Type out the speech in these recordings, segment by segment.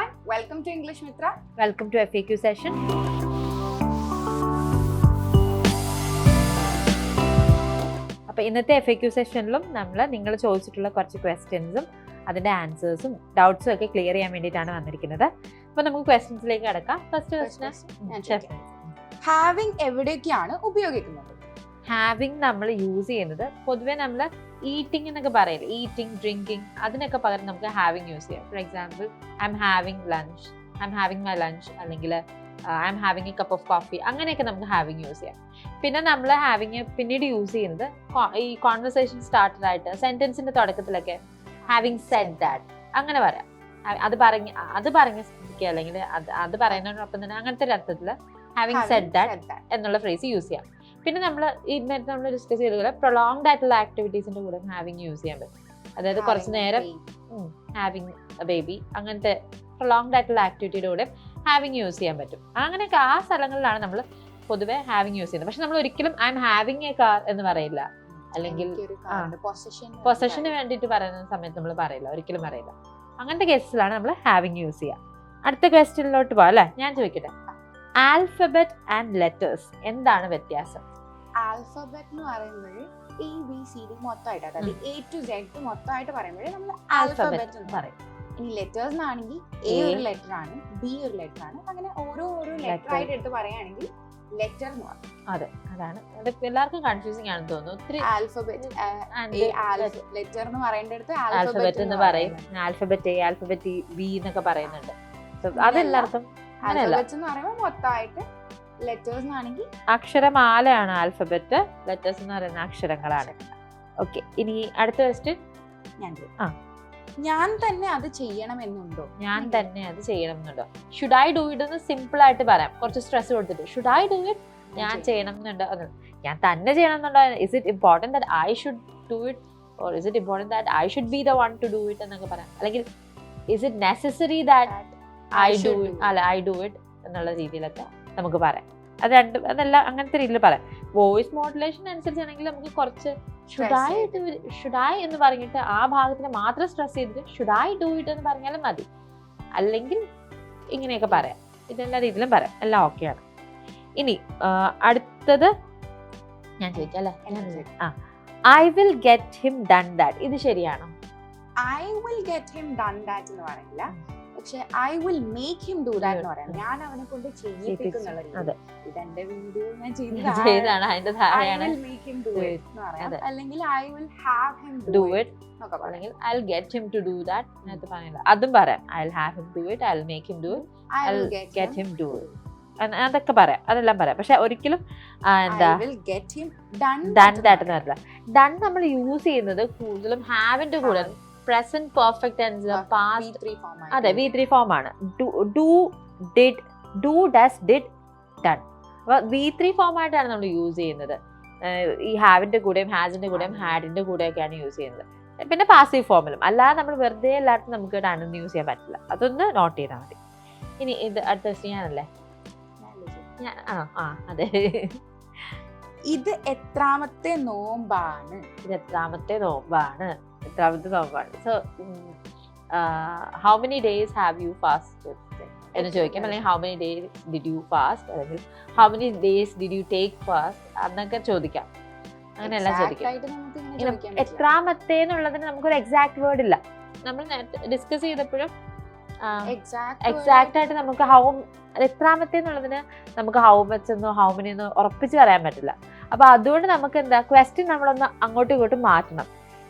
everyone, welcome to English Mitra. Welcome to FAQ session. അപ്പോൾ ഇന്നത്തെ F A Q സെഷനിലും നമ്മൾ നിങ്ങൾ ചോദിച്ചിട്ടുള്ള കുറച്ച് ക്വസ്റ്റ്യൻസും അതിന്റെ ആൻസേഴ്സും ഡൗട്ട്സും ഒക്കെ ക്ലിയർ ചെയ്യാൻ വേണ്ടിയിട്ടാണ് വന്നിരിക്കുന്നത്. അപ്പോൾ നമുക്ക് ക്വസ്റ്റ്യൻസിലേക്ക് കിടക്കാം. ഫസ്റ്റ് ക്വസ്റ്റ്യൻ ഹാവിങ് എവിടെയൊക്കെയാണ് ഉപയോഗിക്കുന്നത്? ഹാവിങ് നമ്മൾ യൂസ് ചെയ്യുന്നത് പൊതുവേ നമ്മൾ ഈറ്റിംഗ് എന്നൊക്കെ പറയില്ല? ഈറ്റിംഗ് ഡ്രിങ്കിങ് അതിനൊക്കെ പകരം നമുക്ക് ഹാവിങ് യൂസ് ചെയ്യാം. For example I M having lunch I M having my lunch അല്ലെങ്കിൽ I M having A cup of coffee അങ്ങനെയൊക്കെ നമുക്ക് ഹാവിങ് യൂസ് ചെയ്യാം. പിന്നെ നമ്മൾ ഹാവിങ് പിന്നീട് യൂസ് ചെയ്യുന്നത് ഈ കോൺവെർസേഷൻ സ്റ്റാർട്ടഡ് ആയിട്ട് സെന്റൻസിന്റെ തുടക്കത്തിലൊക്കെ ഹാവിങ് സെഡ് ദാറ്റ് അങ്ങനെ പറയാം. അത് പറഞ്ഞ് അത് പറഞ്ഞ സ്ഥിതിക്ക് അല്ലെങ്കിൽ അത് അത് പറയുന്നതിനോടൊപ്പം തന്നെ അങ്ങനത്തെ ഒരു അർത്ഥത്തിൽ ഹാവിങ് സെഡ് ദാറ്റ്. എന്നുള്ള ഫ്രേസ് യൂസ് ചെയ്യാം. പിന്നെ നമ്മൾ ഇന്നത്തെ നമ്മൾ ഡിസ്കസ് ചെയ്ത പോലെ പ്രൊലോങ്ഡ് ആയിട്ടുള്ള ആക്ടിവിറ്റീസിന്റെ കൂടെ ഹാവിങ് യൂസ് ചെയ്യാൻ പറ്റും. അതായത് കുറച്ച് നേരം. ഹാവിങ് ബേബി അങ്ങനത്തെ പ്രൊലോങ്ഡ് ആയിട്ടുള്ള ആക്ടിവിറ്റിയുടെ കൂടെ ഹാവിങ് യൂസ് ചെയ്യാൻ പറ്റും. അങ്ങനെയൊക്കെ ആ സ്ഥലങ്ങളിലാണ് നമ്മൾ പൊതുവെ ഹാവിങ് യൂസ് ചെയ്യുന്നത്. പക്ഷെ നമ്മൾ ഒരിക്കലും I'm having a car എന്ന് പറയില്ല. അല്ലെങ്കിൽ പൊസഷന് വേണ്ടിയിട്ട് പറയുന്ന സമയത്ത് നമ്മൾ പറയില്ല. ഒരിക്കലും പറയില്ല. അങ്ങനത്തെ കേസിലാണ് നമ്മൾ ഹാവിങ് യൂസ് ചെയ്യുക അടുത്ത ക്വസ്റ്റ്യനിലോട്ട് പോകാം അല്ലേ? ഞാൻ ചോദിക്കട്ടെ. ആൽഫബറ്റ് ആൻഡ് ലെറ്റേഴ്സ് എന്താണ് വ്യത്യാസം? Alphabet എന്ന് പറയുമ്പോൾ എ ബി സി ഡി മൊത്തമായിട്ട് അതായത് എ ടു സെഡ് മൊത്തമായിട്ട് പറയുമ്പോൾ നമ്മൾ ആൽഫബറ്റ് ആൽഫബറ്റ് എന്ന് പറയും. ഇനി ലെറ്റേഴ്സ് എന്നാണെങ്കിൽ എ ഒരു ലെറ്റർ ആണ് ബി ഒരു ലെറ്റർ ആണ്. അങ്ങനെ ഓരോ ഓരോ ലെറ്റർ ആയിട്ട് എടുത്ത് പറയുകയാണെങ്കിൽ ലെറ്റർ എന്ന് പറയും. അതെ അതാണ്. അത് എല്ലാവർക്കും കൺഫ്യൂസിംഗ് ആണെന്ന് തോന്നുന്നു. ഒത്തിരി ആൽഫബറ്റ് ലെറ്റർ എന്ന് പറയേണ്ടടുത്ത് ആൽഫബറ്റ് എന്ന് പറയും. ആൽഫബറ്റ് എ ആൽഫബറ്റ് ബി എന്നൊക്കെ പറയുന്നുണ്ട്. അതെല്ലാവർക്കും ആൽഫബറ്റ് എന്ന് പറയുമ്പോൾ മൊത്തമായിട്ട് ലെറ്റേഴ്സ് ആണെങ്കിൽ അക്ഷരമാലയാണ് ആൽഫബറ്റ് ലെറ്റേഴ്സ് എന്ന് പറയുന്ന അക്ഷരങ്ങളാണ്. ഓക്കെ ഇനി അടുത്ത ക്വസ്റ്റ്യൻ ഞാൻ ആ. ഞാൻ തന്നെ അത് ചെയ്യണമെന്നുണ്ടോ? ഞാൻ തന്നെ അത് ചെയ്യണം എന്നുണ്ടോ ഷുഡ് ഐ ഡു ഇറ്റ് എന്ന് സിമ്പിൾ ആയിട്ട് പറയാം. കുറച്ച് സ്ട്രെസ് കൊടുത്തിട്ട്. ഷുഡ് ഐ ഡു ഇറ്റ് ഞാൻ ചെയ്യണം എന്നുണ്ടോ ഞാൻ തന്നെ ചെയ്യണം എന്നുണ്ടോ is it important that I should do it or is it important that I should be the one to do it എന്നൊക്കെ പറയാം. അല്ലെങ്കിൽ is it necessary that I do അല്ല I do it എന്നുള്ള രീതിയിലൊക്കെ നമുക്ക് പറയാം. അത് രണ്ട് അതെല്ലാം അങ്ങനത്തെ രീതിയിൽ പറയാം. വോയിസ് മോഡുലേഷൻ അനുസരിച്ചാണെങ്കിൽ നമുക്ക് കുറച്ച് ഷുഡ് ഷുഡായി എന്ന് പറഞ്ഞിട്ട് ആ ഭാഗത്തിന് മാത്രം സ്ട്രെസ് ചെയ്തിട്ട് ഷുഡായി ഡു ഇറ്റ് എന്ന് പറഞ്ഞാലും മതി. അല്ലെങ്കിൽ ഇങ്ങനെയൊക്കെ പറയാം. ഇതെല്ലാ രീതിയിലും പറയാം. എല്ലാം ഓക്കെയാണ് ഇനി അടുത്തത് ഞാൻ ചോദിക്കാം അല്ലേ? എന്നാ ഞാൻ ചോദിക്കാം. ആ I will get him done that ഇത് ശരിയാണോ? I will get him done that എന്ന് പറയില്ല. പക്ഷെ I will make him do that എന്ന് പറയാം. ഞാൻ അവനെ കൊണ്ട് ചെയ്യിപ്പിക്കുന്നുള്ള അതെ. രീതി ഇതെന്റെ വീഡിയോ ഞാൻ ചെയ്താണ് അതിന്റെ ഐ താഴെയാണ് will make him do Do it എന്ന് പറയാം. അതെ. അല്ലെങ്കിൽ I will have him do do it it എന്നൊക്കെ പറയാം. അല്ലെങ്കിൽ I get him to do that നേരത്തെ പറഞ്ഞില്ല അതും പറയാം. I have him do it I make him do it I I'll get get him do it. അ- അതൊക്കെ പറയാം. അതെല്ലാം പറയാം. പക്ഷെ ഒരിക്കലും എന്താ? ദാറ്റ് എന്ന് ഡൺ നമ്മൾ യൂസ് ചെയ്യുന്നത് കൂടുതലും ഹാവിന്റെ കൂടെ പ്രസന്റ് പെർഫെക്റ്റ് ടെൻസ് പാസ്റ്റ് അതെ വി ത്രീ ഫോം ആണ്. Do did do does did done അപ്പൊ വി ത്രീ ഫോം ആയിട്ടാണ് നമ്മൾ യൂസ് ചെയ്യുന്നത്. ഈ ഹാവിന്റെ കൂടെയും ഹാസിന്റെ കൂടെയും ഹാഡിന്റെ കൂടെയൊക്കെയാണ് യൂസ് ചെയ്യുന്നത്. പിന്നെ പാസീവ് ഫോമിലും അല്ലാതെ നമ്മൾ വെറുതെ എല്ലായിടത്തും നമുക്ക് ഡൺ യൂസ് ചെയ്യാൻ പറ്റില്ല. അതൊന്ന് നോട്ട് ചെയ്താൽ മതി. ഇനി ഇത് അടുത്ത ഞാനല്ലേ? ആ ആ അതെ. ഇത് എത്രാമത്തെ നോമ്പാണ്? ഇത് എത്രാമത്തെ നോമ്പാണ്. So how many days have you fast എന്ന് ചോദിക്കാം. അല്ലെങ്കിൽ how many day did you fast അല്ലെങ്കിൽ how many days did you take fast എന്നൊക്കെ ചോദിക്കാം. അങ്ങനെയെല്ലാം ചോദിക്കാം. ആയിട്ട് നമുക്ക് ഇങ്ങനെ ഇങ്ങനെ ചോദിക്കാൻ പറ്റില്ല. എത്രാമത്തെ എന്നുള്ളതിന് നമുക്കൊരു എക്സാക്ട് വേർഡ് ഇല്ല. നമ്മൾ ഡിസ്കസ് ചെയ്തപ്പോഴും എക്സാക്ട് ആയിട്ട് നമുക്ക് ഹൗ എത്രാമത്തെ എന്നുള്ളതിന് നമുക്ക് ഹൗ മച്ച് എന്നോ ഹൗ മെനി എന്നോ ഉറപ്പിച്ച് പറയാൻ പറ്റില്ല. അപ്പൊ അതുകൊണ്ട് നമുക്ക് എന്താ ക്വസ്റ്റ്യൻ നമ്മളൊന്ന് അങ്ങോട്ടും ഇങ്ങോട്ടും മാറ്റണം.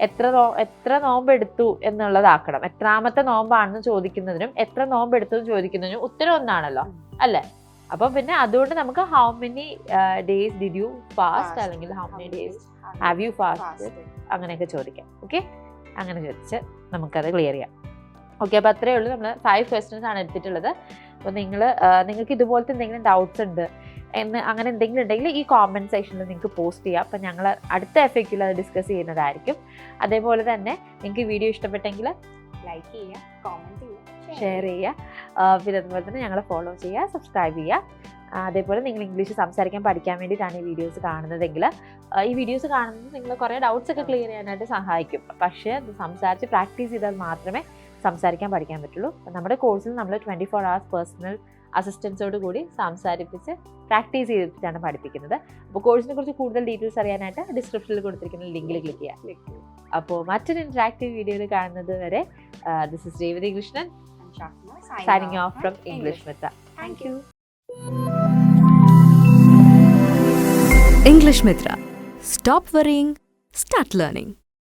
എത്ര നോ എത്ര നോമ്പ് എടുത്തു എന്നുള്ളതാക്കണം. എത്രാമത്തെ നോമ്പാണെന്ന് ചോദിക്കുന്നതിനും എത്ര നോമ്പ് എടുത്തു എന്ന് ചോദിക്കുന്നതിനും ഉത്തരം ഒന്നാണല്ലോ. അല്ലേ? അപ്പൊ പിന്നെ അതുകൊണ്ട് നമുക്ക് how many days did you fast. അല്ലെങ്കിൽ how many days have you fast? അങ്ങനെയൊക്കെ ചോദിക്കാം. ഓക്കെ അങ്ങനെ ചോദിച്ച് നമുക്കത് ക്ലിയർ ചെയ്യാം. ഓക്കെ അപ്പോൾ അത്രയേ ഉള്ളൂ. നമ്മൾ ഫൈവ് ക്വസ്റ്റ്യൻസ് ആണ് എടുത്തിട്ടുള്ളത്. അപ്പോൾ നിങ്ങൾ നിങ്ങൾക്ക് ഇതുപോലത്തെ എന്തെങ്കിലും ഡൗട്ട്സ് ഉണ്ട് എന്ന് അങ്ങനെ എന്തെങ്കിലും ഉണ്ടെങ്കിൽ ഈ കോമെന്റ് സെക്ഷനിൽ നിങ്ങൾക്ക് പോസ്റ്റ് ചെയ്യാം. അപ്പോൾ ഞങ്ങൾ അടുത്ത എഫക്റ്റിൽ അത് ഡിസ്കസ് ചെയ്യുന്നതായിരിക്കും. അതേപോലെ തന്നെ നിങ്ങൾക്ക് വീഡിയോ ഇഷ്ടപ്പെട്ടെങ്കിൽ ലൈക്ക് ചെയ്യുക കോമന്റ് ചെയ്യുക ഷെയർ ചെയ്യുക. പിന്നെ അതുപോലെ തന്നെ ഞങ്ങളെ ഫോളോ ചെയ്യുക സബ്സ്ക്രൈബ് ചെയ്യുക. അതേപോലെ നിങ്ങൾ ഇംഗ്ലീഷ് സംസാരിക്കാൻ പഠിക്കാൻ വേണ്ടിയിട്ടാണ് ഈ വീഡിയോസ് കാണുന്നതെങ്കിൽ ഈ വീഡിയോസ് കാണുന്നത് നിങ്ങൾ കുറേ ഡൗട്ട്സ് ഒക്കെ ക്ലിയർ ചെയ്യാനായിട്ട് സഹായിക്കും. പക്ഷേ അത് സംസാരിച്ച് പ്രാക്ടീസ് ചെയ്താൽ മാത്രമേ സംസാരിക്കാൻ പഠിക്കാൻ പറ്റുള്ളൂ. നമ്മുടെ കോഴ്സിൽ നമ്മൾ ട്വന്റി ഫോർ അവേഴ്സ് പേഴ്സണൽ അസിസ്റ്റൻസോട് കൂടി സംസാരിപ്പിച്ച് പ്രാക്ടീസ് ചെയ്തിട്ടാണ് പഠിപ്പിക്കുന്നത് അപ്പോൾ കോഴ്സിനെ കുറിച്ച് കൂടുതൽ ഡീറ്റെയിൽസ് അറിയാനായിട്ട് ഡിസ്ക്രിപ്ഷനിൽ കൊടുത്തിരിക്കുന്ന ലിങ്കിൽ ക്ലിക്ക് ചെയ്യാം അപ്പോൾ മറ്റൊരു ഇൻട്രാക്റ്റീവ് വീഡിയോയിൽ കാണുന്നത് വരെ this is Revathi Krishnan signing off from English Mitra thank you English Mitra. Stop worrying, start learning.